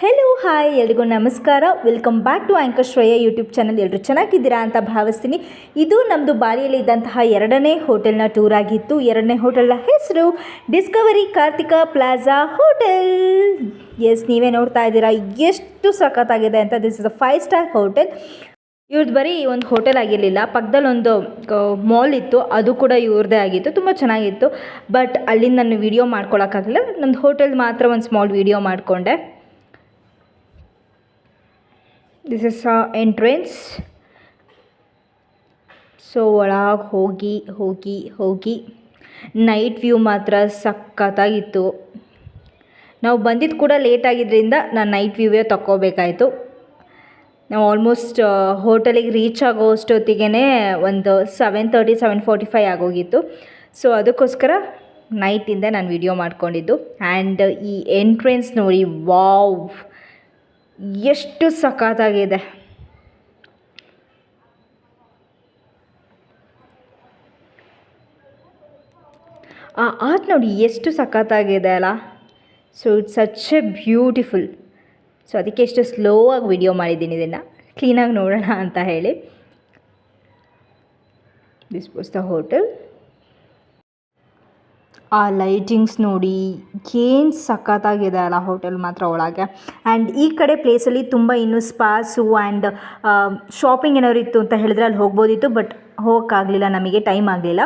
Hello hi ಎಲ್ರಿಗೂ ನಮಸ್ಕಾರ. Welcome back to anchor Shreya YouTube channel ಎಲ್ಲರೂ ಚೆನ್ನಾಗಿದ್ದೀರಾ ಅಂತ ಭಾವಿಸ್ತೀನಿ. ಇದು ನಮ್ಮದು ಬಾಲಿಯಲ್ಲಿ ಇದ್ದಂತಹ ಎರಡನೇ ಹೋಟೆಲ್ನ ಟೂರ್ ಆಗಿತ್ತು. ಎರಡನೇ ಹೋಟೆಲ್ನ ಹೆಸರು Discovery Karthika plaza hotel yes ನೀವೇ ನೋಡ್ತಾ ಇದ್ದೀರಾ. ಎಷ್ಟು ಸಖತ್ತಾಗಿದೆ ಅಂತ this is a five star hotel ಇವ್ರದ್ದು ಬರೀ ಒಂದು ಹೋಟೆಲ್ ಆಗಿರಲಿಲ್ಲ. ಪಕ್ಕದಲ್ಲಿ ಒಂದು ಮಾಲ್ ಇತ್ತು. ಅದು ಕೂಡ ಇವ್ರದ್ದೇ ಆಗಿತ್ತು. ತುಂಬ ಚೆನ್ನಾಗಿತ್ತು. ಬಟ್ ಅಲ್ಲಿಂದ ನಾನು ವೀಡಿಯೋ ಮಾಡ್ಕೊಳಕ್ಕಾಗಲಿಲ್ಲ. ನಮ್ಮದು ಹೋಟೆಲ್ ಮಾತ್ರ ಒಂದು ಸ್ಮಾಲ್ ವೀಡಿಯೋ ಮಾಡಿಕೊಂಡೆ. ದಿಸ್ ಇಸ್ ಎಂಟ್ರೆನ್ಸ್ ಸೊ ಒಳಗೆ ಹೋಗಿ ಹೋಗಿ ಹೋಗಿ. ನೈಟ್ ವ್ಯೂ ಮಾತ್ರ ಸಖತ್ತಾಗಿತ್ತು. ನಾವು ಬಂದಿದ್ದು ಕೂಡ ಲೇಟ್ ಆಗಿದ್ದರಿಂದ ನಾನು ನೈಟ್ ವ್ಯೂವೇ ತಗೋಬೇಕಾಯಿತು ನಾವು ಆಲ್ಮೋಸ್ಟ್ ಹೋಟೆಲಿಗೆ ರೀಚ್ ಆಗೋ ಅಷ್ಟೊತ್ತಿಗೆ ಒಂದು seven thirty seven forty five ಆಗೋಗಿತ್ತು. ಸೊ ಅದಕ್ಕೋಸ್ಕರ ನೈಟಿಂದ ನಾನು ವಿಡಿಯೋ ಮಾಡ್ಕೊಂಡಿದ್ದು. ಆ್ಯಂಡ್ ಈ ಎಂಟ್ರೆನ್ಸ್ ನೋಡಿ ವಾವ್ ಎಷ್ಟು ಸಖತ್ತಾಗಿದೆ. ಆ ಆರ್ಟ್ ನೋಡಿ ಎಷ್ಟು ಸಖತ್ತಾಗಿದೆ ಅಲ್ಲ. So it's such a beautiful so ಅದಕ್ಕೆ ಎಷ್ಟು ಸ್ಲೋ ಆಗಿ ವಿಡಿಯೋ ಮಾಡಿದ್ದೀನಿ ಇದನ್ನು. ಕ್ಲೀನಾಗಿ ನೋಡೋಣ ಅಂತ ಹೇಳಿ. ದಿಸ್ ವಾಸ್ ದ ಹೋಟೆಲ್ ಆ ಲೈಟಿಂಗ್ಸ್ ನೋಡಿ ಏನು ಸಖತ್ತಾಗಿದೆ ಅಲ್ಲ ಹೋಟೆಲ್ ಮಾತ್ರ ಒಳಗೆ. ಆ್ಯಂಡ್ ಈ ಕಡೆ ಪ್ಲೇಸಲ್ಲಿ ತುಂಬ ಇನ್ನೂ ಸ್ಪಾಸು ಆ್ಯಂಡ್ ಶಾಪಿಂಗ್ ಏನಾದ್ರು ಇತ್ತು ಅಂತ ಹೇಳಿದ್ರೆ ಅಲ್ಲಿ ಹೋಗ್ಬೋದಿತ್ತು ಬಟ್ ಹೋಗೋಕ್ಕಾಗಲಿಲ್ಲ, ನಮಗೆ ಟೈಮ್ ಆಗಲಿಲ್ಲ.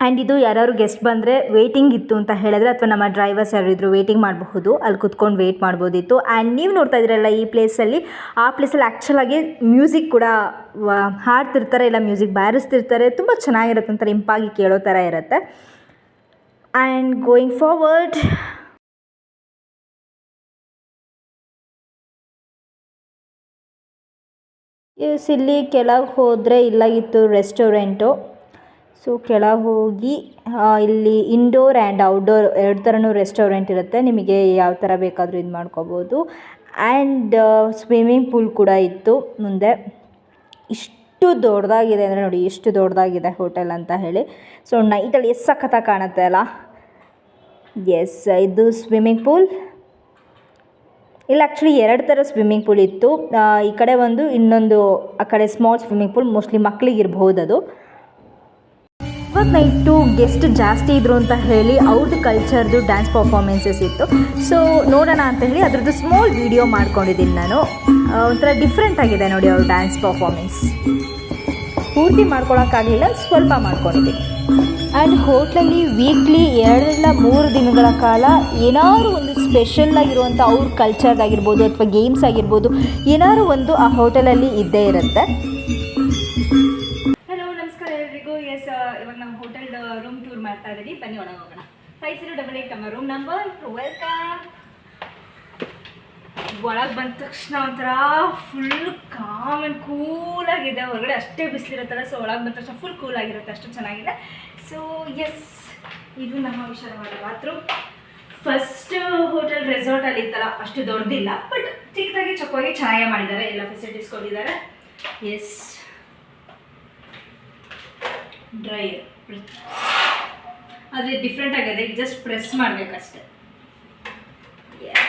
ಆ್ಯಂಡ್ ಇದು ಯಾರಾದ್ರು ಗೆಸ್ಟ್ ಬಂದರೆ ವೇಟಿಂಗ್ ಇತ್ತು ಅಂತ ಹೇಳಿದ್ರೆ ಅಥವಾ ನಮ್ಮ ಡ್ರೈವರ್ಸ್ ಯಾರು ಇದ್ರು ವೇಟಿಂಗ್ ಮಾಡಬಹುದು, ಅಲ್ಲಿ ಕುತ್ಕೊಂಡು ವೇಟ್ ಮಾಡ್ಬೋದಿತ್ತು. ಆ್ಯಂಡ್ ನೀವು ನೋಡ್ತಾ ಇದ್ದೀರಲ್ಲ ಈ ಪ್ಲೇಸಲ್ಲಿ ಆ ಪ್ಲೇಸಲ್ಲಿ ಆ್ಯಕ್ಚುಲಾಗಿ ಮ್ಯೂಸಿಕ್ ಕೂಡ ಹಾಡ್ತಿರ್ತಾರೆ, ಇಲ್ಲ ಮ್ಯೂಸಿಕ್ ಬಾರಿಸ್ತಿರ್ತಾರೆ, ತುಂಬ ಚೆನ್ನಾಗಿರುತ್ತೆ ಒಂಥರ ಇಂಪಾಗಿ ಕೇಳೋ ಥರ ಇರುತ್ತೆ. ಆ್ಯಂಡ್ ಗೋಯಿಂಗ್ ಫಾರ್ವರ್ಡ್ ಎಸ್ ಇಲ್ಲಿ ಕೆಳಗೆ ಹೋದರೆ ಇಲ್ಲಾಗಿತ್ತು ರೆಸ್ಟೋರೆಂಟು ಸೊ ಕೆಳಗೆ ಹೋಗಿ ಇಲ್ಲಿ ಇಂಡೋರ್ ಆ್ಯಂಡ್ ಔಟ್ಡೋರ್ ಎರಡು ಥರನೂ ರೆಸ್ಟೋರೆಂಟ್ ಇರುತ್ತೆ. ನಿಮಗೆ ಯಾವ ಥರ ಬೇಕಾದರೂ ಇದು ಮಾಡ್ಕೋಬೋದು. ಆ್ಯಂಡ್ ಸ್ವಿಮ್ಮಿಂಗ್ ಪೂಲ್ ಕೂಡ ಇತ್ತು ಮುಂದೆ. ಇಷ್ಟು ದೊಡ್ಡದಾಗಿದೆ ಅಂದರೆ ನೋಡಿ, ಎಷ್ಟು ದೊಡ್ಡದಾಗಿದೆ ಹೋಟೆಲ್ ಅಂತ ಹೇಳಿ. ಸೊ ನೈಟಲ್ಲಿ ಎಷ್ಟು ಕಾಣುತ್ತೆ ಅಲ್ಲ? ಎಸ್ ಇದು ಸ್ವಿಮ್ಮಿಂಗ್ ಪೂಲ್ ಇಲ್ಲಿ ಆ್ಯಕ್ಚುಲಿ ಎರಡು ಥರ ಸ್ವಿಮ್ಮಿಂಗ್ ಪೂಲ್ ಇತ್ತು. ಈ ಕಡೆ ಒಂದು, ಇನ್ನೊಂದು, ಆ ಕಡೆ ಸ್ಮಾಲ್ ಸ್ವಿಮ್ಮಿಂಗ್ ಪೂಲ್ ಮೋಸ್ಟ್ಲಿ ಮಕ್ಕಳಿಗೆ ಇರ್ಬೋದು ಅದು. ಇವತ್ತು ನೈಟು ಗೆಸ್ಟ್ ಜಾಸ್ತಿ ಇದ್ರು ಅಂತ ಹೇಳಿ ಅವ್ರದ್ದು ಕಲ್ಚರ್ದು ಡ್ಯಾನ್ಸ್ ಪರ್ಫಾರ್ಮೆನ್ಸಸ್ ಇತ್ತು. ಸೊ ನೋಡೋಣ ಅಂತ ಹೇಳಿ ಅದರದ್ದು ಸ್ಮಾಲ್ ವಿಡಿಯೋ ಮಾಡ್ಕೊಂಡಿದ್ದೀನಿ ನಾನು. ಒಂಥರ ಡಿಫ್ರೆಂಟ್ ಆಗಿದೆ ನೋಡಿ ಅವ್ರ ಡ್ಯಾನ್ಸ್ ಪರ್ಫಾರ್ಮೆನ್ಸ್ ಪೂರ್ತಿ ಮಾಡ್ಕೊಳಕ್ಕಾಗಲಿಲ್ಲ, ಸ್ವಲ್ಪ ಮಾಡ್ಕೊಂಡಿದ್ದೀನಿ. ಆ್ಯಂಡ್ ಹೋಟ್ಲಲ್ಲಿ ವೀಕ್ಲಿ ಎರಡರಿಂದ ಮೂರು ದಿನಗಳ ಕಾಲ ಏನಾದರೂ ಒಂದು ಸ್ಪೆಷಲ್ ಆಗಿರುವಂಥ ಅವ್ರ ಕಲ್ಚರ್ದಾಗಿರ್ಬೋದು ಅಥವಾ ಗೇಮ್ಸ್ ಆಗಿರ್ಬೋದು, ಏನಾದ್ರು ಒಂದು ಆ ಹೋಟೆಲಲ್ಲಿ ಇದ್ದೇ ಇರುತ್ತೆ. ಎಲ್ರಿಗೂ ಎಸ್ ಇವಾಗ ನಾವು ಹೋಟೆಲ್ ರೂಮ್ ಟೂರ್ ಮಾಡ್ತಾ ಇದ್ದೀವಿ. ಬನ್ನಿ, ಒಳಗೆ ಹೋಗೋಣ. ಫೈವ್ ಜೀರೋ ಡಬಲ್ ಏಟ್ ನಮ್ಮ ರೂಮ್ ನಂಬರ್ ವೆಲ್ಕಮ್ ಒಳಗೆ ಬಂದ ತಕ್ಷಣ ಒಂಥರ ಫುಲ್ ಕಾಮ್ ಕೂಲ್ ಆಗಿದೆ. ಹೊರಗಡೆ ಅಷ್ಟೇ ಬಿಸಿಲಿರುತ್ತಲ್ಲ ಸೊ ಒಳಗೆ ಬಂದ ತಕ್ಷಣ ಫುಲ್ ಕೂಲ್ ಆಗಿರುತ್ತೆ, ಅಷ್ಟು ಚೆನ್ನಾಗಿದೆ. ಸೊ ಎಸ್ ಇದು ನಮ್ಮ ವಿಶಾಲವಾದ ಬಾತ್ರೂಮ್ ಫಸ್ಟ್ ಹೋಟೆಲ್ ರೆಸಾರ್ಟಲ್ಲಿ ಇತ್ತಲ್ಲ, ಅಷ್ಟು ದೊಡ್ಡದಿಲ್ಲ ಬಟ್ ಚಿಕ್ಕದಾಗಿ ಚೊಕ್ಕಾಗಿ ಚೆನ್ನಾಗೇ ಮಾಡಿದ್ದಾರೆ. ಎಲ್ಲ ಫೆಸಿಲಿಟೀಸ್ ಕೊಟ್ಟಿದ್ದಾರೆ. ಎಸ್ ಡ್ರೈಯರ್ ಆದರೆ ಡಿಫ್ರೆಂಟ್ ಆಗಿದೆ. ಜಸ್ಟ್ ಪ್ರೆಸ್ ಮಾಡಬೇಕಷ್ಟೆ.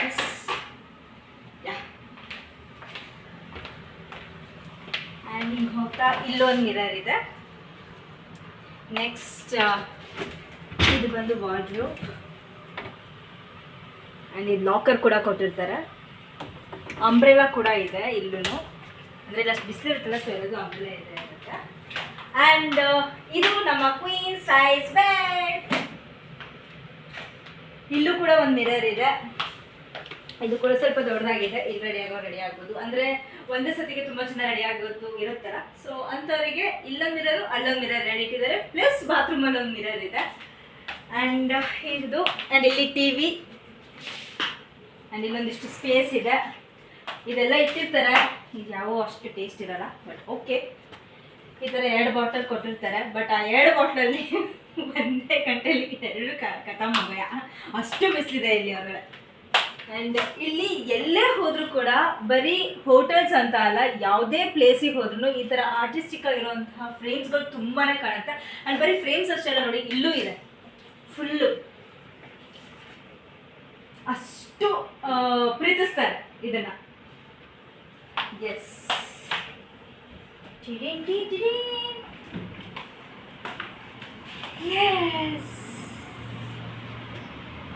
ಎಸ್ ಆ್ಯಂಡ್ ಹಿಂಗೆ ಹೋಗ್ತಾ ಇಲ್ಲೊಂದು ಮಿರರ್ ಇದೆ. ನೆಕ್ಸ್ಟ್ ಇದು ಬಂದು ವಾರ್ಡ್ರು ಆ್ಯಂಡ್ ಇದು ಲಾಕರ್ ಕೂಡ ಕೊಟ್ಟಿರ್ತಾರೆ. ಅಂಬ್ರೆಲಾ ಕೂಡ ಇದೆ ಇಲ್ಲೂ ಅಂದರೆ ಅಷ್ಟು ಬಿಸಿಲಿರುತ್ತಲ್ಲ ಸೊ ಎಲ್ಲದು ಅಂಬ್ರೆಲಾ ಇದೆ ಇರುತ್ತೆ. ಆ್ಯಂಡ್ ಇದು ನಮ್ಮ ಕ್ವೀನ್ ಸೈಜ್ ಬೆಡ್ ಇಲ್ಲೂ ಕೂಡ ಒಂದು ಮಿರರ್ ಇದೆ. ಇದು ಕೂಡ ಸ್ವಲ್ಪ ದೊಡ್ಡದಾಗಿದೆ. ಇಲ್ಲಿ ರೆಡಿ ಆಗೋ ರೆಡಿ ಆಗ್ಬೋದು. ಅಂದರೆ ಒಂದೇ ಸತಿಗೆ ತುಂಬ ಚೆನ್ನಾಗಿ ರೆಡಿ ಆಗೋದು ಇರುತ್ತಲ್ಲ. ಸೊ ಅಂಥವರಿಗೆ ಇಲ್ಲೊಂದು ಮಿರರು ಅಲ್ಲೊಂದು ಮಿರರ್ ರೆಡಿ ಇಟ್ಟಿದ್ದಾರೆ. ಪ್ಲಸ್ ಬಾತ್ರೂಮಲ್ಲಿ ಒಂದು ಮಿರರ್ ಇದೆ. ಆ್ಯಂಡ್ ಇದು ಆ್ಯಂಡ್ ಇಲ್ಲಿ ಟಿ ವಿ ಆ್ಯಂಡ್ ಇಲ್ಲೊಂದಿಷ್ಟು ಸ್ಪೇಸ್ ಇದೆ. ಇದೆಲ್ಲ ಇಟ್ಟಿರ್ತಾರೆ. ಇದು ಯಾವ ಅಷ್ಟು ಟೇಸ್ಟ್ ಇರಲ್ಲ ಬಟ್ ಓಕೆ ಈ ಥರ ಎರಡು ಬಾಟಲ್ ಕೊಟ್ಟಿರ್ತಾರೆ ಬಟ್ ಆ ಎರಡು ಬಾಟ್ಲಲ್ಲಿ ಒಂದೇ ಗಂಟೆಲಿ ಎರಡು ಕಥಮ್ ಮಗಯ ಅಷ್ಟು ಬಿಸಿಲಿದೆ ಇಲ್ಲಿ ಹೊರಗಡೆ ಆ್ಯಂಡ್ ಇಲ್ಲಿ ಎಲ್ಲೇ ಹೋದರೂ ಕೂಡ ಬರೀ ಹೋಟೆಲ್ಸ್ ಅಂತ ಅಲ್ಲ, ಯಾವುದೇ ಪ್ಲೇಸಿಗೆ ಹೋದ್ರೂ ಈ ಥರ ಆರ್ಟಿಸ್ಟಿಕ್ ಆಗಿರುವಂತಹ ಫ್ರೇಮ್ಸ್ಗಳು ತುಂಬಾ ಕಾಣುತ್ತೆ. ಆ್ಯಂಡ್ ಬರೀ ಫ್ರೇಮ್ಸ್ ಅಷ್ಟೆಲ್ಲ ನೋಡಿ, ಇಲ್ಲೂ ಇದೆ. ಫುಲ್ಲು ಅಷ್ಟು ಪ್ರೀತಿಸ್ತಾರೆ ಇದನ್ನು. ಎಸ್ ಎಸ್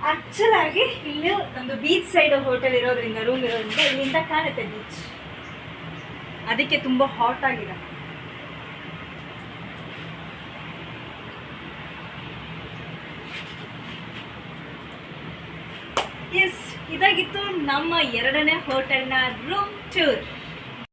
ಆಕ್ಚುಲ್ ಆಗಿ ಇಲ್ಲಿ ಒಂದು ಬೀಚ್ ಸೈಡ್ ಹೋಟೆಲ್ ಇರೋದ್ರಿಂದ ರೂಮ್ ಇರೋದ್ರಿಂದ ಇಲ್ಲಿಂದ ಕಾಣುತ್ತೆ ಬೀಚ್ ಅದಕ್ಕೆ ತುಂಬ ಹಾಟ್ ಆಗಿದೆ ಎಸ್ ಇದಾಗಿತ್ತು ನಮ್ಮ ಎರಡನೇ ಹೋಟೆಲ್ನ ರೂಮ್ ಟೂರ್